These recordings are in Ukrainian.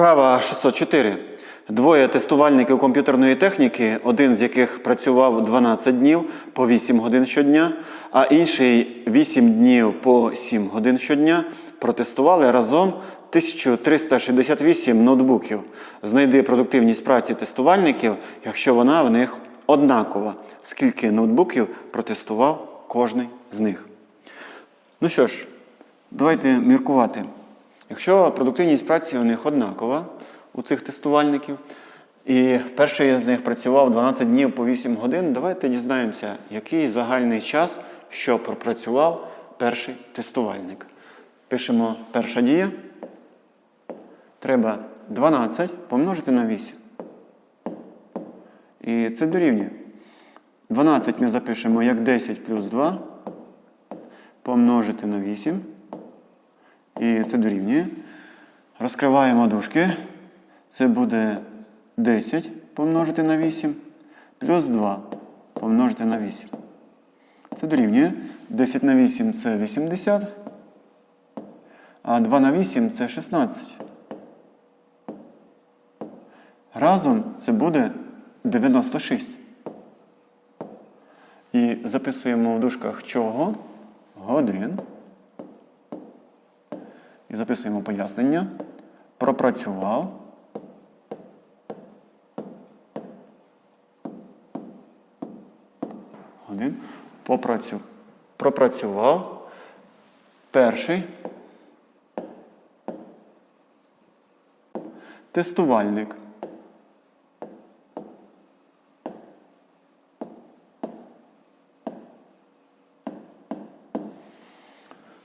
Вправа 604. Двоє тестувальників комп'ютерної техніки, один з яких працював 12 днів по 8 годин щодня, а інший 8 днів по 7 годин щодня, протестували разом 1368 ноутбуків. Знайди продуктивність праці тестувальників, якщо вона в них однакова. Скільки ноутбуків протестував кожний з них. Ну що ж, давайте міркувати. Якщо продуктивність праці у них однакова у цих тестувальників, і перший з них працював 12 днів по 8 годин, давайте дізнаємося, який загальний час, що пропрацював перший тестувальник. Пишемо перша дія. Треба 12 помножити на 8. І це дорівнює. 12 ми запишемо як 10 плюс 2 помножити на 8. І це дорівнює. Розкриваємо дужки. Це буде 10 помножити на 8 плюс 2 помножити на 8. Це дорівнює. 10 на 8 це 80. А 2 на 8 це 16. Разом це буде 96. І записуємо в дужках чого? Годин. І записуємо пояснення. Пропрацював. Один. Попрацю... Пропрацював. Перший. Тестувальник.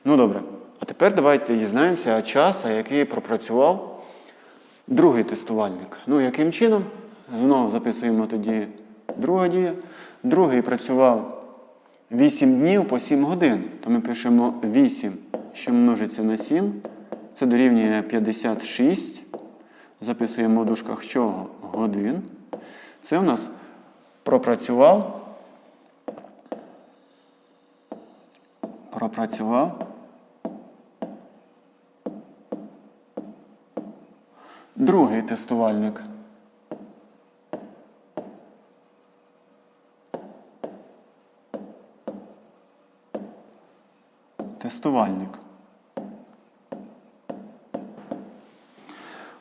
Ну добре. А тепер давайте дізнаємося час, який пропрацював другий тестувальник. Ну, яким чином? Знову записуємо тоді друга дія. Другий працював 8 днів по 7 годин. То ми пишемо 8, що множиться на 7. Це дорівнює 56. Записуємо в дужках чого? Годин. Це у нас пропрацював. Пропрацював. Другий тестувальник. Тестувальник.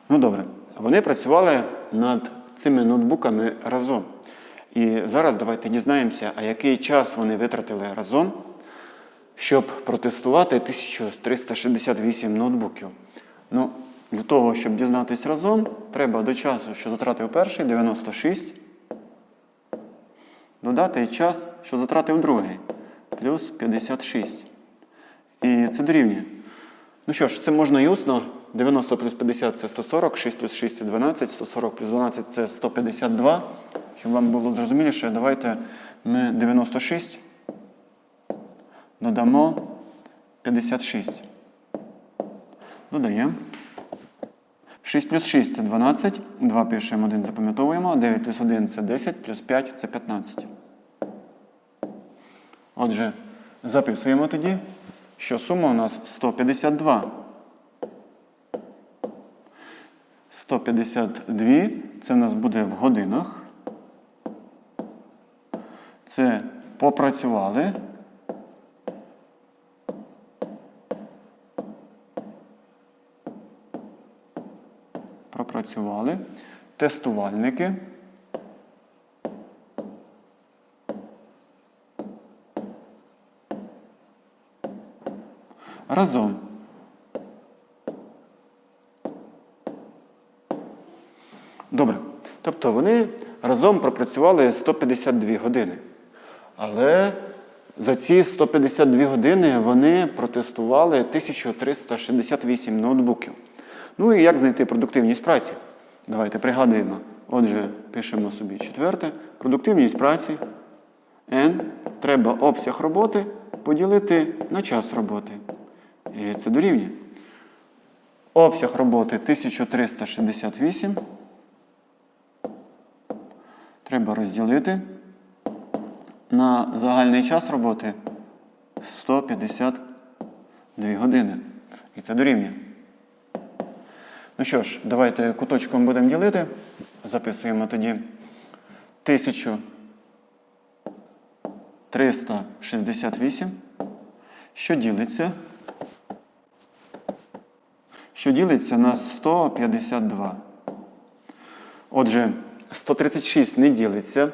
Ну добре. Вони працювали над цими ноутбуками разом. І зараз давайте дізнаємося, а який час вони витратили разом, щоб протестувати 1368 ноутбуків. Ну, для того, щоб дізнатися разом, треба до часу, що затратив перший, 96. Додати час, що затратив другий, плюс 56. І це дорівнює. Ну що ж, це можна і усно. 90 плюс 50 це 140, 6 плюс 6 це 12, 140 плюс 12 це 152. Щоб вам було зрозуміліше, давайте ми 96 додамо 56. Додаємо. 6 плюс 6 це 12. 2 пишемо, 1 запам'ятовуємо. 9 плюс 1 це 10, плюс 5 це 15. Отже, записуємо тоді, що сума у нас 152. 152 це у нас буде в годинах. Це попрацювали. Пропрацювали. Тестувальники. Разом. Добре. Тобто вони разом пропрацювали 152 години. Але за ці 152 години вони протестували 1368 ноутбуків. Ну і як знайти продуктивність праці? Давайте пригадуємо. Отже, пишемо собі четверте. Продуктивність праці N. Треба обсяг роботи поділити на час роботи. І це дорівнює. Обсяг роботи 1368. Треба розділити на загальний час роботи 152 години. І це дорівнює. Ну що ж, давайте куточком будемо ділити. Записуємо тоді 1368, що ділиться. Що ділиться на 152. Отже, 136 не ділиться.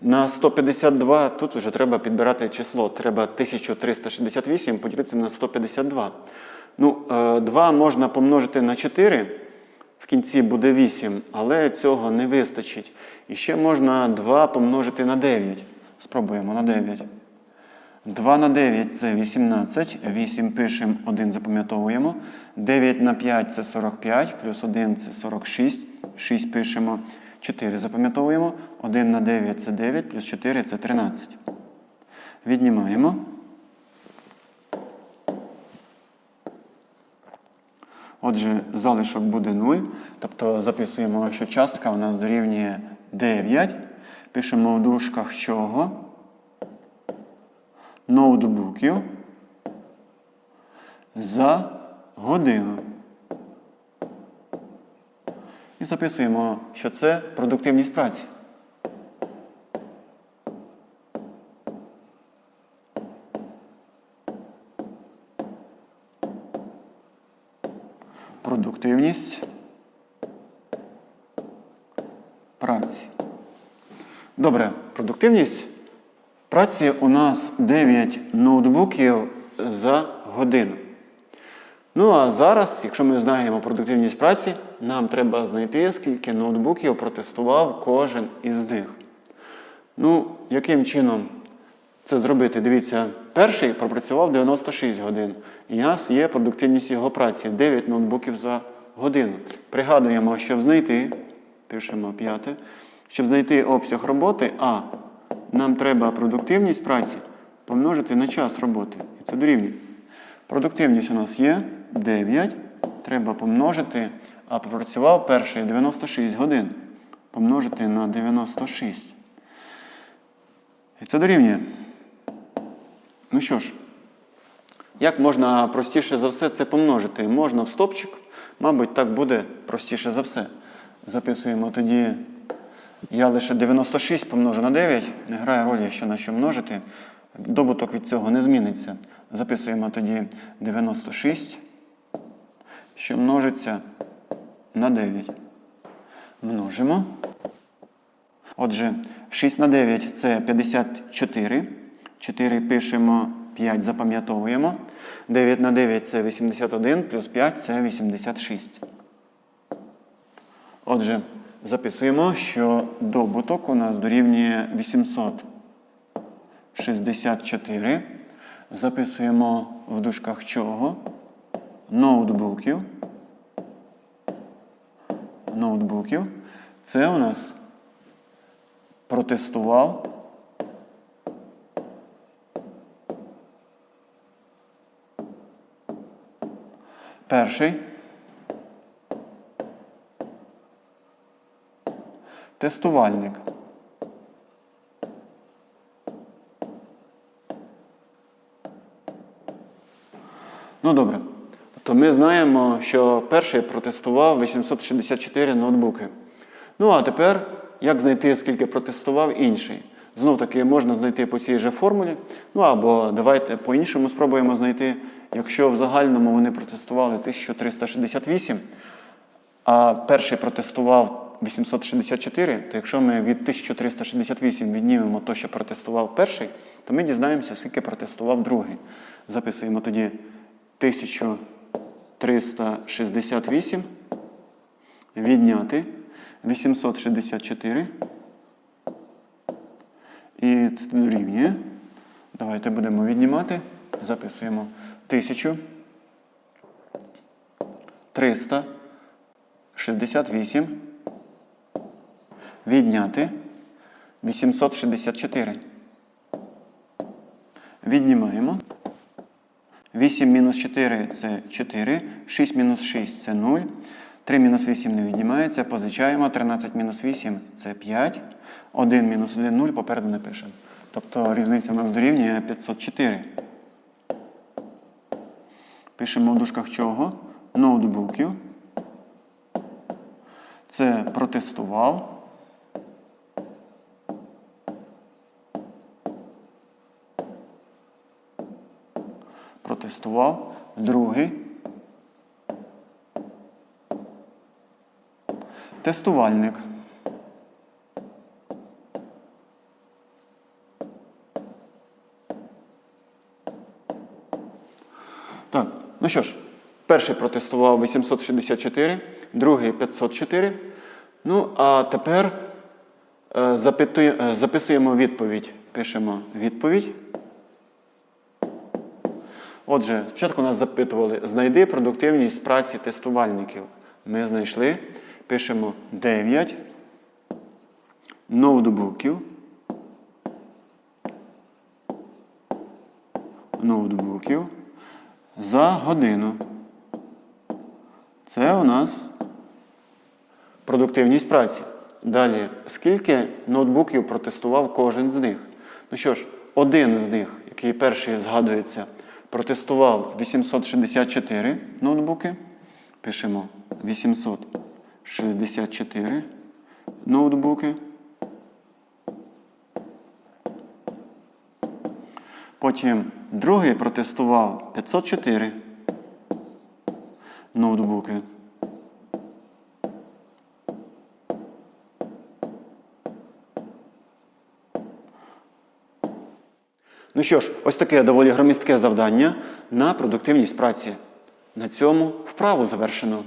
На 152 тут вже треба підбирати число. Треба 1368 поділити на 152. Ну, 2 можна помножити на 4. В кінці буде 8, але цього не вистачить. І ще можна 2 помножити на 9. Спробуємо на 9. 2 на 9 це 18, 8 пишемо, 1 запам'ятовуємо. 9 на 5 це 45, плюс 1 це 46, 6 пишемо, 4 запам'ятовуємо. 1 на 9 це 9, плюс 4 це 13. Віднімаємо. Отже, залишок буде 0. Тобто записуємо, що частка у нас дорівнює 9. Пишемо в дужках чого? ноутбуків за годину. І записуємо, що це продуктивність праці. Продуктивність праці. Добре, продуктивність Праці у нас 9 ноутбуків за годину. Ну а зараз, якщо ми знаємо продуктивність праці, нам треба знайти, скільки ноутбуків протестував кожен із них. Ну, яким чином це зробити? Дивіться, перший пропрацював 96 годин. І у нас є продуктивність його праці 9 ноутбуків за годину. Пригадуємо, щоб знайти, пишемо п'яте, щоб знайти обсяг роботи, а нам треба продуктивність праці помножити на час роботи. І це дорівнює. Продуктивність у нас є 9. Треба помножити, а попрацював перший 96 годин. Помножити на 96. І це дорівнює. Ну що ж, як можна простіше за все це помножити? Можна в стопчик, мабуть, так буде простіше за все. Записуємо тоді. Я лише 96 помножу на 9, не грає ролі, що на що множити. Добуток від цього не зміниться. Записуємо тоді 96, що множиться на 9. Множимо. Отже, 6 на 9 це 54. 4 пишемо, 5 запам'ятовуємо. 9 на 9 це 81, плюс 5 це 86. Отже, записуємо, що добуток у нас дорівнює 864. Записуємо в дужках чого? Ноутбуків. Ноутбуків. Це у нас протестував. Перший. Тестувальник. Ну добре. Тобто ми знаємо, що перший протестував 864 ноутбуки. Ну а тепер як знайти, скільки протестував інший? Знов таки можна знайти по цій же формулі. Ну або давайте по-іншому спробуємо знайти, якщо в загальному вони протестували 1368, а перший протестував 864, то якщо ми від 1368 віднімемо то, що протестував перший, то ми дізнаємося, скільки протестував другий. Записуємо тоді 1368 відняти 864. І це дорівнює. Давайте будемо віднімати. Записуємо 1368 відняти 864. Віднімаємо. 8 мінус 4 це 4, 6 мінус 6 це 0. 3 мінус 8 не віднімається, позичаємо. 13 мінус 8 це 5. 1 мінус 1 0 попереду не пишемо. Тобто різниця у нас дорівнює 504. Пишемо в дужках чого? Ноутбуків. Це протестував. Протестував. Другий. Тестувальник. Так, ну що ж, перший протестував 864, другий 504. Ну, а тепер е, е, записуємо відповідь. Пишемо відповідь. Отже, спочатку нас запитували, знайди продуктивність праці тестувальників. Ми знайшли, пишемо 9 ноутбуків. Ноутбуків за годину. Це у нас продуктивність праці. Далі, скільки ноутбуків протестував кожен з них? Ну що ж, один з них, який перший згадується, протестував 864 ноутбуки. Пишемо 864 ноутбуки. Потім другий протестував 504 ноутбуки. Ну що ж, ось таке доволі громістке завдання на продуктивність праці. На цьому вправу завершено.